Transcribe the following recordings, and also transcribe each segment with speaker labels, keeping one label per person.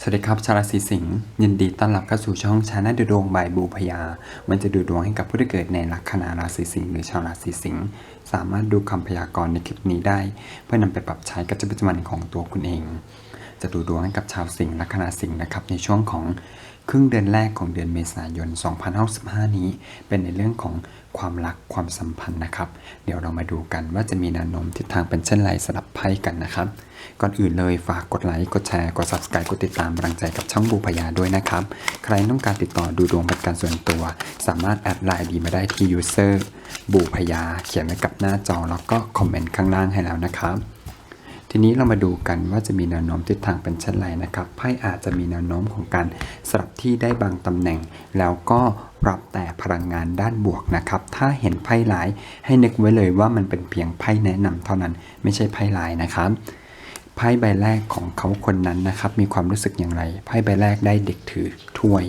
Speaker 1: สวัสดีครับชาวราศีสิงห์ยินดีต้อนรับเข้าสู่ช่องชาแนลดูดวงบายบูพยา มันจะดูดวงให้กับผู้ที่เกิดในลัคนาราศีสิงห์หรือชาวราศีสิงห์สามารถดูคำพยากรณ์ในคลิปนี้ได้ เพื่อนำไปปรับใช้กับชีวิตประจำวันของตัวคุณเอง จะดูดวงให้กับชาวสิงห์ลัคนาสิงห์นะครับในช่วงของครึ่งเดือนแรกของเดือนเมษายน 2565 นี้ เป็นในเรื่องของ ความรักความสัมพันธ์นะครับ เดี๋ยวเรามาดูกันว่าจะมีแนวโน้มทิศทางเป็นเช่นไรสลับไพ่กันนะครับ ก่อนอื่นเลยฝากกดไลค์กดแชร์กด subscribe กดติดตามรังใจกับช่องบูพยาด้วยนะครับ ใครต้องการติดต่อดูดวงเป็นการส่วนตัว สามารถแอดไลน์ดีมาได้ที่ user บูพยาเขียนไว้กับหน้าจอแล้วก็คอมเมนต์ข้างล่างให้แล้วนะครับ ทีนี้เรามาดูกันว่าจะมีแนวโน้มทิศทางเป็นเช่นไรนะครับไพ่อาจจะมีแนวโน้มของการสลับที่ได้บางตำแหน่ง แล้วก็รับแต่พลังงานด้านบวกนะครับ ถ้าเห็นไพ่หลายให้นึกไว้เลยว่ามันเป็นเพียงไพ่แนะนำเท่านั้นไม่ใช่ไพ่ลายนะครับไพ่ใบแรกของเขาคนนั้นนะครับ มีความรู้สึกอย่างไรไพ่ใบแรกได้เด็กถือถ้วย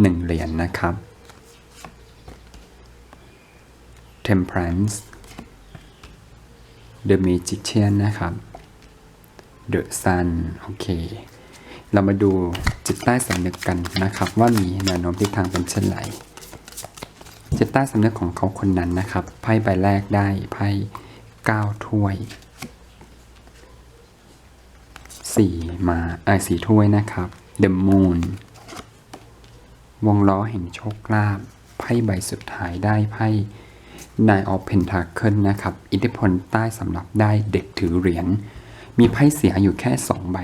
Speaker 1: หนึ่งเหรียญนนะครับ Temperance The Magician นะครับ The Sun โอเค เรามาดูจิตใต้สำนึกกันนะครับ ว่ามีแนวโน้มทิศทางเป็นเช่นไรจิตใต้สำนึกของเขาคนนั้นนะครับ ไพ่ใบแรกได้ไพ่เก้าถ้วยสี่มาไอ้สี่ถ้วยนะครับ The Moon วงล้อแห่งโชคลาภไพ่ใบสุดท้ายได้ไพ่ Nine of Pentacle นะครับ อิทธิพลใต้สำหรับได้เด็กถือเหรียญ มีไพ่เสียอยู่แค่ 2 ใบ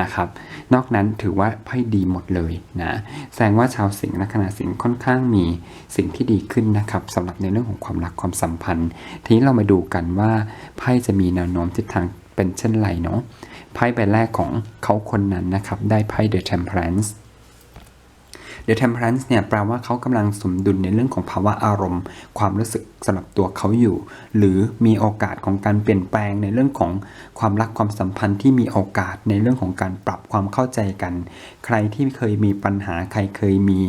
Speaker 1: นะครับ นอกนั้นถือว่าไพ่ดีหมดเลยนะ แสดงว่าชาวสิงห์ลัคนาสิงห์ค่อนข้างมีสิ่งที่ดีขึ้นนะครับสำหรับในเรื่องของความรักความสัมพันธ์ ทีนี้เรามาดูกันว่าไพ่จะมีแนวโน้มทิศทางเป็นเช่นไรเนาะ ไพ่ใบแรกของเขาคนนั้นนะครับ ได้ไพ่ The Temperance The Temperance เนี่ยแปลว่าเขากำลังสมดุลในเรื่องของภาวะอารมณ์ ความรู้สึกสำหรับตัวเขาอยู่ หรือมีโอกาสของการเปลี่ยนแปลงในเรื่องของความรักความสัมพันธ์ที่มีโอกาสในเรื่องของการปรับความเข้าใจกัน ใครที่เคยมีปัญหาใครเคยมี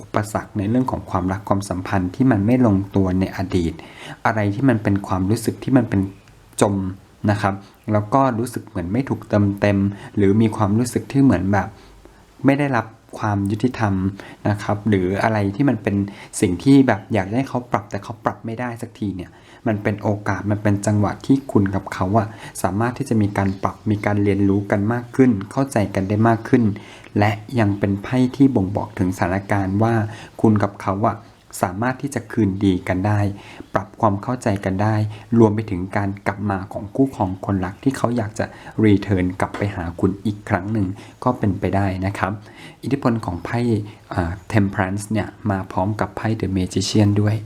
Speaker 1: อุปสรรคในเรื่องของความรักความสัมพันธ์ที่มันไม่ลงตัวในอดีต อะไรที่มันเป็นความรู้สึกที่มันเป็นจมนะครับ แล้วก็รู้สึกเหมือนไม่ถูกเติมเต็ม หรือมีความรู้สึกที่เหมือนแบบ ไม่ได้รับ ความยุติธรรมนะครับ หรืออะไรที่มันเป็นสิ่งที่แบบอยากให้เขาปรับแต่เขาปรับไม่ได้สักทีเนี่ยมันเป็นโอกาสมันเป็นจังหวะที่คุณกับเขาอะสามารถที่จะมีการปรับมีการเรียนรู้กันมากขึ้น เข้าใจกันได้มากขึ้น และยังเป็นไพ่ที่บ่งบอกถึงสถานการณ์ว่าคุณกับเขาอะสามารถที่จะคืนดีกันได้ ปรับความเข้าใจกันได้ รวมไปถึงการกลับมาของคู่ของคนรักที่เขาอยากจะรีเทิร์นกลับไปหาคุณอีกครั้งหนึ่งก็เป็นไปได้นะครับ อิทธิพลของไพ่ Temperance เนี่ยมาพร้อมกับไพ่ The Magician ด้วย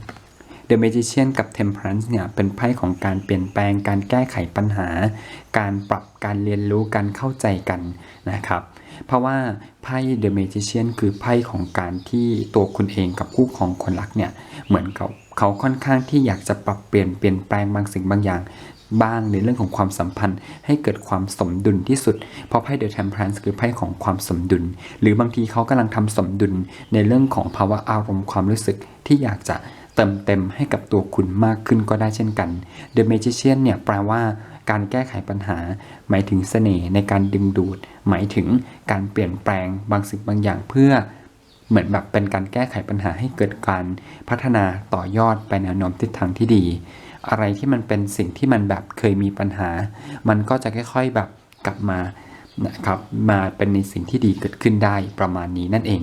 Speaker 1: The Magician กับ Temperance เนี่ยเป็นไพ่ของการเปลี่ยนแปลงการแก้ไขปัญหา การปรับการเรียนรู้การเข้าใจกันนะครับ เพราะว่าไพ่ The Magician คือไพ่ของการที่ตัวคุณเองกับคู่ของคนรักเนี่ยเหมือนเขาเขาค่อนข้างที่อยากจะปรับเปลี่ยนเปลี่ยนแปลงบางสิ่งบางอย่าง บ้างในเรื่องของความสัมพันธ์ ให้เกิดความสมดุลที่สุด เพราะไพ่ The Temperance คือไพ่ของความสมดุล หรือบางทีเขากำลังทำสมดุลในเรื่องของภาวะอารมณ์ความรู้สึกที่อยากจะเติมเต็มให้กับตัวคุณมากขึ้นก็ได้เช่นกัน The Magician เนี่ยแปลว่าการแก้ไขปัญหา หมายถึงเสน่ห์ในการดึงดูด หมายถึงการเปลี่ยนแปลงบางสิ่งบางอย่างเพื่อ เหมือนแบบเป็นการแก้ไขปัญหาให้เกิดการพัฒนาต่อยอดไปแนวโน้มทิศทางที่ดี อะไรที่มันเป็นสิ่งที่มันแบบเคยมีปัญหา มันก็จะค่อยๆแบบกลับมานะครับมาเป็นในสิ่งที่ดีเกิดขึ้นได้ประมาณนี้นั่นเอง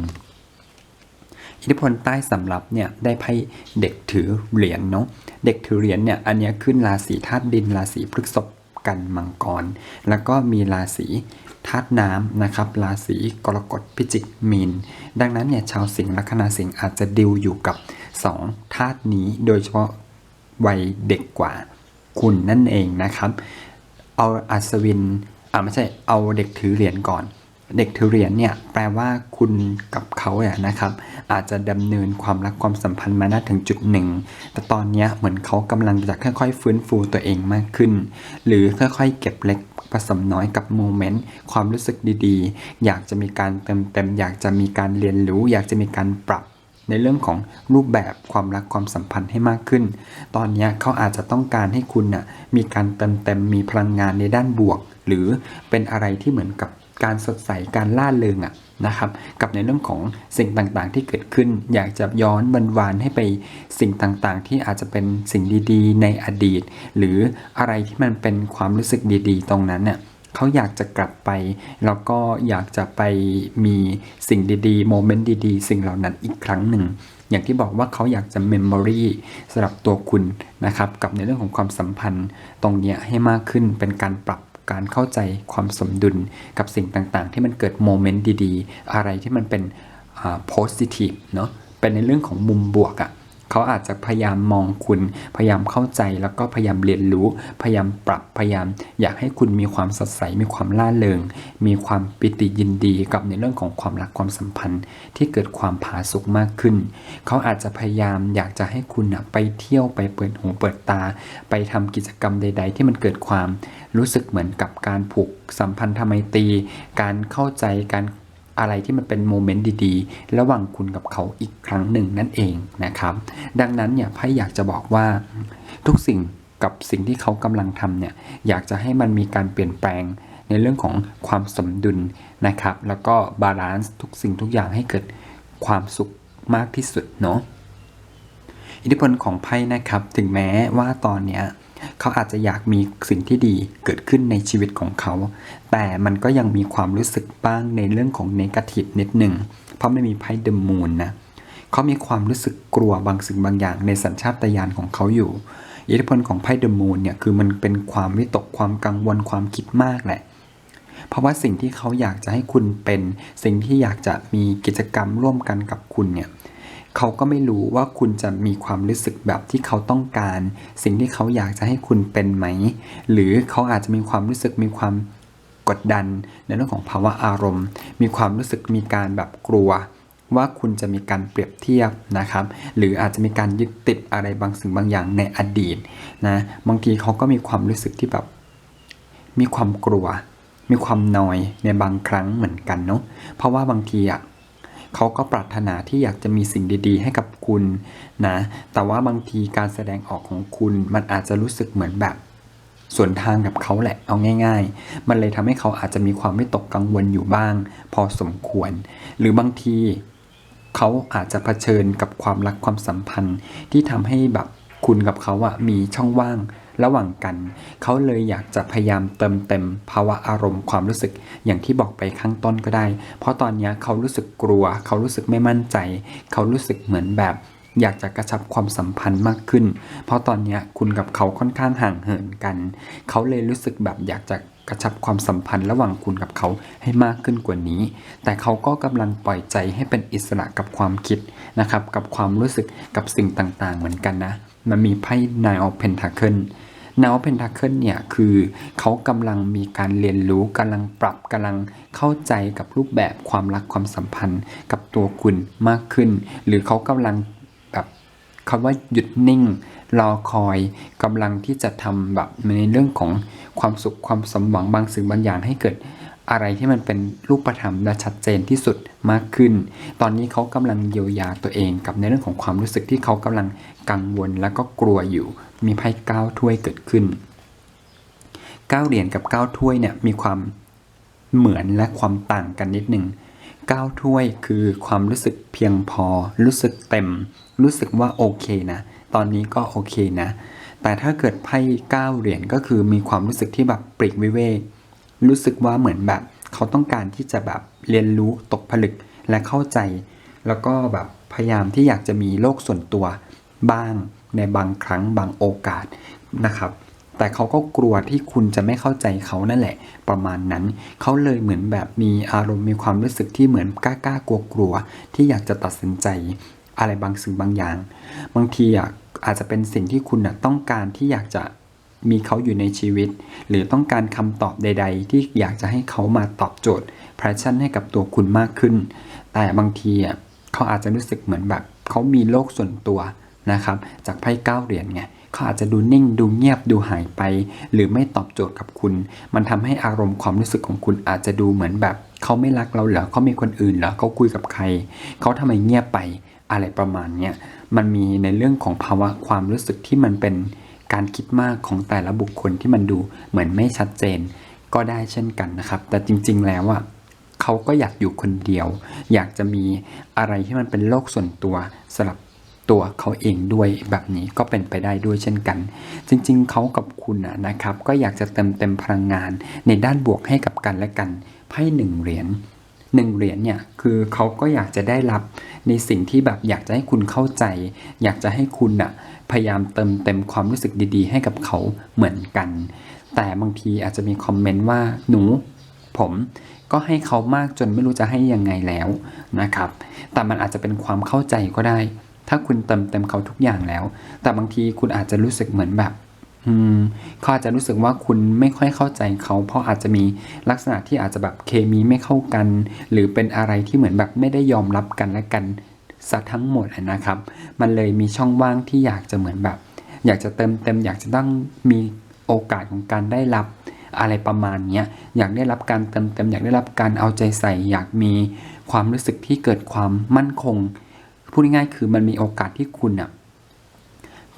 Speaker 1: อิทธิพลใต้สำรับเนี่ยได้ไพ่เด็กถือเหรียญเนาะเด็กถือเหรียญเนี่ยอันนี้ขึ้นราศีธาตุดินราศีพฤษภกันมังกร แล้วก็มีราศีธาตุน้ำนะครับราศีกรกฎพิจิกมีน ดังนั้นเนี่ยชาวสิงห์ลัคนาสิงห์อาจจะดิวอยู่กับ 2 ธาตุนี้โดยเฉพาะ วัยเด็กกว่าคุณนั่นเองนะครับ เอาอัศวินอ่าไม่ใช่เอาเด็กถือเหรียญก่อน เด็กถือเหรียญเนี่ยแปลว่าคุณกับเขาเนี่ยนะครับ อาจจะดำเนินความรักความสัมพันธ์มาณถึงจุดหนึ่ง แต่ตอนนี้เหมือนเขากำลังจะค่อยๆ ฟื้นฟูตัวเองมากขึ้น หรือค่อยๆ เก็บเล็กผสมน้อยกับโมเมนต์ความรู้สึกดีๆ อยากจะมีการเติมเต็ม อยากจะมีการเรียนรู้ อยากจะมีการปรับ ในเรื่องของรูปแบบความรักความสัมพันธ์ให้มากขึ้น ตอนนี้เขาอาจจะต้องการให้คุณน่ะมีการเติมเต็มมีพลังงานในด้านบวก หรือเป็นอะไรที่เหมือนกับการสดใสการล่าเริงอะนะครับกับในเรื่องของสิ่งต่างๆที่เกิดขึ้น อยากจะย้อนวันวานให้ไปสิ่งต่างๆ ที่อาจจะเป็นสิ่งดีๆ ในอดีต หรืออะไรที่มันเป็นความรู้สึกดีๆ ตรงนั้นเนี่ย เขาอยากจะกลับไป แล้วก็อยากจะไปมีสิ่งดีๆ โมเมนต์ดีๆ สิ่งเหล่านั้นอีกครั้งหนึ่ง อย่างที่บอกว่าเขาอยากจะเมมโมรีสำหรับตัวคุณนะครับ กับในเรื่องของความสัมพันธ์ตรงนี้ให้มากขึ้นเป็นการปรับการเข้าใจความสมดุลกับสิ่งต่างๆ ที่มันเกิดโมเมนต์ดีๆ อะไรที่มันเป็นโพสิทีฟเนาะเป็นในเรื่องของมุมบวกอะ่ะ เขาอาจจะพยายามมองคุณ พยายามเข้าใจแล้วก็พยายามเรียนรู้ พยายามปรับพยายาม อยากให้คุณมีความสดใสมีความล่าเริง มีความปิติยินดีกับในเรื่องของความรักความสัมพันธ์ ที่เกิดความผาสุกมากขึ้น เขาอาจจะพยายามอยากจะให้คุณนะไปเที่ยวไปเปิดหูเปิดตา ไปทำกิจกรรมใด ๆ ที่มันเกิดความรู้สึกเหมือนกับการผูกสัมพันธไมตรีการเข้าใจการ อะไรที่มันเป็นโมเมนต์ดีๆ ระหว่างคุณกับเขาอีกครั้งหนึ่งนั่นเองนะครับ ดังนั้นเนี่ยไพ่อยากจะบอกว่าทุกสิ่งกับสิ่งที่เขากำลังทำเนี่ยอยากจะให้มันมีการเปลี่ยนแปลงในเรื่องของความสมดุลนะครับ แล้วก็บาลานซ์ทุกสิ่งทุกอย่างให้เกิดความสุขมากที่สุดเนาะอิทธิพลของไพ่นะครับ ถึงแม้ว่าตอนเนี้ย เขาอาจจะอยากมีสิ่งที่ดีเกิดขึ้นในชีวิตของเขา แต่มันก็ยังมีความรู้สึกบ้างในเรื่องของเนกาทีฟนิดหนึ่ง เพราะไม่มีไพ่เดอะมูนนะเขามีความรู้สึกกลัวบางสิ่งบางอย่างในสัญชาตญาณของเขาอยู่ อิทธิพลของไพ่เดอะมูนเนี่ยคือมันเป็นความวิตกความกังวลความคิดมากแหละเพราะว่าสิ่งที่เขาอยากจะให้คุณเป็น สิ่งที่อยากจะมีกิจกรรมร่วมกันกับคุณเนี่ย เขาก็ไม่รู้ว่าคุณจะมีความรู้สึกแบบที่เขาต้องการ สิ่งที่เขาอยากจะให้คุณเป็นไหม หรือเขาอาจจะมีความรู้สึกมีความกดดัน ในเรื่องของภาวะอารมณ์ มีความรู้สึกมีการแบบกลัว ว่าคุณจะมีการเปรียบเทียบนะครับ หรืออาจจะมีการยึดติดอะไรบางสิ่งบางอย่างในอดีตนะบางทีเขาก็มีความรู้สึกที่แบบ มีความกลัว มีความนอยในบางครั้งเหมือนกันเนาะเพราะว่าบางทีอะ เขาก็ปรารถนาที่อยากจะมีสิ่งดีๆ ให้กับคุณนะ แต่ว่าบางทีการแสดงออกของคุณมันอาจจะรู้สึกเหมือนแบบส่วนทางกับเขาแหละเอาง่าย ๆ มันเลยทำให้เขาอาจจะมีความไม่ตกกังวลอยู่บ้าง พอสมควร หรือบางทีเขาอาจจะเผชิญกับความรักความสัมพันธ์ที่ทำให้แบบ คุณกับเขาอะมีช่องว่างระหว่างกัน เขาเลยอยากจะพยายามเติมเต็มภาวะอารมณ์ความรู้สึกอย่างที่บอกไปข้างต้นก็ได้ เพราะตอนนี้เขารู้สึกกลัว เขารู้สึกไม่มั่นใจ เขารู้สึกเหมือนแบบ อยากจะกระชับความสัมพันธ์มากขึ้น เพราะตอนนี้คุณกับเขาค่อนข้างห่างเหินกัน เขาเลยรู้สึกแบบอยากจะกระชับความสัมพันธ์ระหว่างคุณกับเขาให้มากขึ้นกว่านี้ แต่เขาก็กำลังปล่อยใจให้เป็นอิสระกับความคิดนะครับ กับความรู้สึกกับสิ่งต่างๆ เหมือนกันนะ มันมีไพ่ Nine of Pentacles นาวเพนทาเคิลเนี่ยคือเขากำลังมีการเรียนรู้กำลังปรับกำลังเข้าใจกับรูปแบบความรักความสัมพันธ์กับตัวคุณมากขึ้น หรือเขากำลังแบบคำว่าหยุดนิ่งรอคอยกำลังที่จะทำแบบในเรื่องของความสุขความสมหวังบางสิ่งบางอย่างให้เกิด อะไรที่มันเป็นรูปธรรมและชัดเจนที่สุดมากขึ้น ตอนนี้เขากำลังเยียวยาตัวเองกับในเรื่องของความรู้สึกที่เขากำลังกังวลและก็กลัวอยู่ มีไพ่เก้าถ้วยเกิดขึ้นเก้าเหรียญกับเก้าถ้วยเนี่ยมีความเหมือนและความต่างกันนิดหนึ่งเก้าถ้วยคือความรู้สึกเพียงพอ รู้สึกเต็ม รู้สึกว่าโอเคนะ ตอนนี้ก็โอเคนะ แต่ถ้าเกิดไพ่เก้าเหรียญก็คือมีความรู้สึกที่แบบปริกวิเวก รู้สึกว่าเหมือนแบบ เขาต้องการที่จะแบบเรียนรู้ตกผลึกและเข้าใจ แล้วก็แบบพยายามที่อยากจะมีโลกส่วนตัวบ้างในบางครั้งบางโอกาสนะครับแต่เขาก็กลัวที่คุณจะไม่เข้าใจเขานั่นแหละ ประมาณนั้น เขาเลยเหมือนแบบมีอารมณ์มีความรู้สึกที่เหมือนกล้ากล้ากลัวกลัวที่อยากจะตัดสินใจอะไรบางสิ่งบางอย่าง บางทีอะอาจจะเป็นสิ่งที่คุณต้องการที่อยากจะ มีเขาอยู่ในชีวิต หรือต้องการคำตอบใด ๆ ที่อยากจะให้เขามาตอบโจทย์ p พ s ชั่นให้กับตัวคุณมากขึ้น แต่บางทีอะเขาอาจจะรู้สึกเหมือนแบบเขามีโลกส่วนตัวนะครับ จากไพ่เก้าเหรียญไงเขาอาจจะดูนิ่งดูเงียบดูหายไป หรือไม่ตอบโจทย์กับคุณ มันทำให้อารมณ์ความรู้สึกของคุณอาจจะดูเหมือนแบบเขาไม่รักเราเหรอเขามีคนอื่นเหรอเขาคุยกับใคร เขาทำไมเงียบไปอะไรประมาณเนี้ยมันมีในเรื่องของภาวะความรู้สึกที่มันเป็น การคิดมากของแต่ละบุคคลที่มันดูเหมือนไม่ชัดเจนก็ได้เช่นกันนะครับ แต่จริง ๆ แล้วอะเขาก็อยากอยู่คนเดียว อยากจะมีอะไรที่มันเป็นโลกส่วนตัวสำหรับตัวเขาเองด้วยแบบนี้ก็เป็นไปได้ด้วยเช่นกัน จริงๆ เขากับคุณนะนะครับ ก็อยากจะเติมเต็มพลังงานในด้านบวกให้กับกันและกันไพ่หนึ่งเหรียญ หนึ่งเหรียญเนี่ยคือเขาก็อยากจะได้รับในสิ่งที่แบบอยากจะให้คุณเข้าใจ อยากจะให้คุณน่ะพยายามเติมเต็มความรู้สึกดีๆ ให้กับเขาเหมือนกัน แต่บางทีอาจจะมีคอมเมนต์ว่าหนูผมก็ให้เขามากจนไม่รู้จะให้ยังไงแล้วนะครับ แต่มันอาจจะเป็นความเข้าใจก็ได้ ถ้าคุณเติมเต็มเขาทุกอย่างแล้ว แต่บางทีคุณอาจจะรู้สึกเหมือนแบบ อืมเขาอาจจะรู้สึกว่าคุณไม่ค่อยเข้าใจเขาเพราะอาจจะมีลักษณะที่อาจจะแบบเคมีไม่เข้ากัน หรือเป็นอะไรที่เหมือนแบบไม่ได้ยอมรับกันและกันซะทั้งหมดนะครับ มันเลยมีช่องว่างที่อยากจะเหมือนแบบ อยากจะเติมเต็มอยากจะต้องมีโอกาสของการได้รับอะไรประมาณนี้อยากได้รับการเติมเต็มอยากได้รับการเอาใจใส่ อยากมีความรู้สึกที่เกิดความมั่นคงพูดง่ายๆคือมันมีโอกาสที่คุณอะ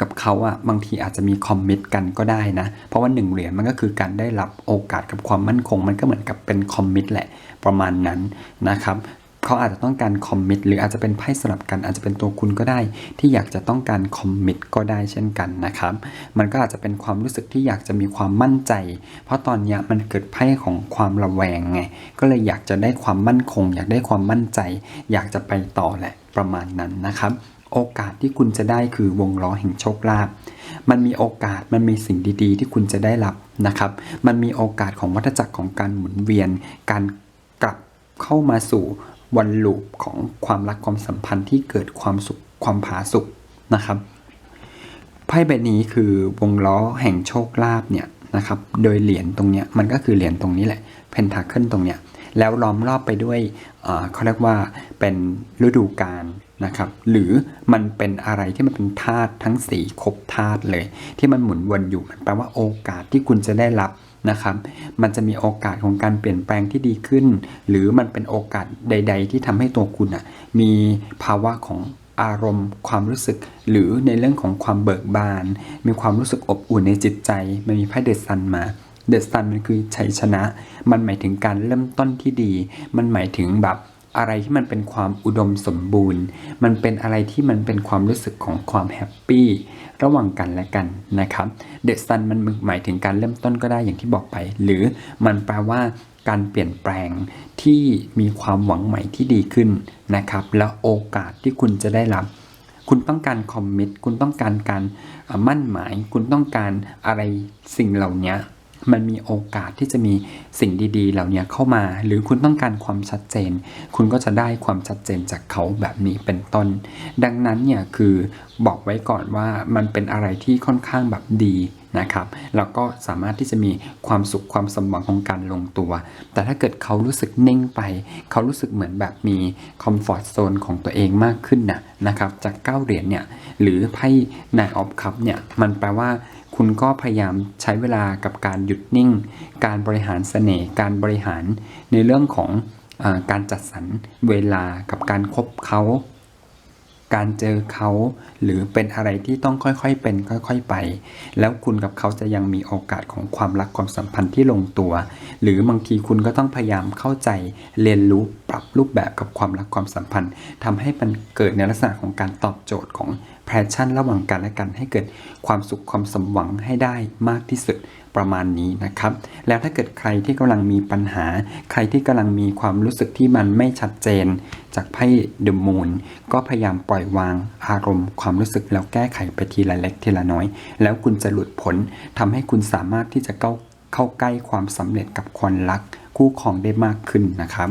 Speaker 1: กับเขาอะบางทีอาจจะมีคอมมิตกันก็ได้นะ เพราะว่าหนึ่งเหรียญมันก็คือการได้รับโอกาสกับความมั่นคง มันก็เหมือนกับเป็นคอมมิตแหละประมาณนั้นนะครับเขาอาจจะต้องการคอมมิตหรืออาจจะเป็นไพ่สลับกันอาจจะเป็นตัวคุณก็ได้ ที่อยากจะต้องการคอมมิตก็ได้เช่นกันนะครับ มันก็อาจจะเป็นความรู้สึกที่อยากจะมีความมั่นใจ เพราะตอนนี้มันเกิดไพ่ของความระแวงไงก็เลยอยากจะได้ความมั่นคง อยากได้ความมั่นใจ อยากจะไปต่อแหละประมาณนั้นนะครับ โอกาสที่คุณจะได้คือวงล้อแห่งโชคลาภมันมีโอกาสมันมีสิ่งดีๆ ที่คุณจะได้รับนะครับ มันมีโอกาสของวัฏจักรของการหมุนเวียน การกลับเข้ามาสู่วันลูปของความรักความสัมพันธ์ที่เกิดความสุขความผาสุกนะครับไพ่ใบนี้คือวงล้อแห่งโชคลาภเนี่ยนะครับ โดยเหรียญตรงเนี้ยมันก็คือเหรียญตรงนี้แหละเพนทาเคิลตรงเนี้ยแล้วล้อมรอบไปด้วยเขาเรียกว่าเป็นฤดูกาล นะครับ หรือมันเป็นอะไรที่มันเป็นธาตุทั้งสีครบธาตุเลย ที่มันหมุนวนอยู่มันแปลว่าโอกาสที่คุณจะได้รับนะครับ มันจะมีโอกาสของการเปลี่ยนแปลงที่ดีขึ้น หรือมันเป็นโอกาสใด ๆ ที่ทำให้ตัวคุณอะมีภาวะของอารมณ์ความรู้สึก หรือในเรื่องของความเบิกบาน มีความรู้สึกอบอุ่นในจิตใจ มันมีไพ่เดซันมาเดซันมันคือชัยชนะ มันหมายถึงการเริ่มต้นที่ดี มันหมายถึงแบบ อะไรที่มันเป็นความอุดมสมบูรณ์ มันเป็นอะไรที่มันเป็นความรู้สึกของความแฮปปี้ระหว่างกันและกันนะครับเดซันมันหมายถึงการเริ่มต้นก็ได้อย่างที่บอกไป หรือมันแปลว่าการเปลี่ยนแปลงที่มีความหวังใหม่ที่ดีขึ้นนะครับ แล้วโอกาสที่คุณจะได้รับ คุณต้องการคอมมิตคุณต้องการการมั่นหมาย คุณต้องการอะไรสิ่งเหล่านี้ มันมีโอกาสที่จะมีสิ่งดีๆ เหล่านี้เข้ามา หรือคุณต้องการความชัดเจน คุณก็จะได้ความชัดเจนจากเขาแบบนี้เป็นต้น ดังนั้นเนี่ยคือบอกไว้ก่อนว่ามันเป็นอะไรที่ค่อนข้างแบบดีนะครับแล้วก็สามารถที่จะมีความสุขความสมหวังของการลงตัว แต่ถ้าเกิดเขารู้สึกนิ่งไป เขารู้สึกเหมือนแบบมีคอมฟอร์ z โซนของตัวเองมากขึ้นนะนะครับจากเก้าเหรียญเนี่ยหรือไพ่นายออฟคัพเนี่ยมันแปลว่า คุณก็พยายามใช้เวลากับการหยุดนิ่ง การบริหารเสน่ห์ การบริหารในเรื่องของอการจัดสรรเวลากับการคบเขา การเจอเขา หรือเป็นอะไรที่ต้องค่อยๆเป็นค่อย ๆไป แล้วคุณกับเขาจะยังมีโอกาสของความรักความสัมพันธ์ที่ลงตัว หรือบางทีคุณก็ต้องพยายามเข้าใจเรียนรู้ปรับรูปแบบกับความรักความสัมพันธ์ทำให้มันเกิดในลักษณะของการตอบโจทย์ของ แพชชั่นระหว่างกันและกันให้เกิดความสุขความสมหวังให้ได้มากที่สุดประมาณนี้นะครับ แล้วถ้าเกิดใครที่กำลังมีปัญหา ใครที่กำลังมีความรู้สึกที่มันไม่ชัดเจน จากไพ่เดอะมูนก็พยายามปล่อยวางอารมณ์ความรู้สึกแล้วแก้ไขไปทีละเล็กทีละน้อย แล้วคุณจะหลุดพ้นทำให้คุณสามารถที่จะเข้าเข้าใกล้ความสำเร็จกับคนรัก คู่ครองได้มากขึ้นนะครับ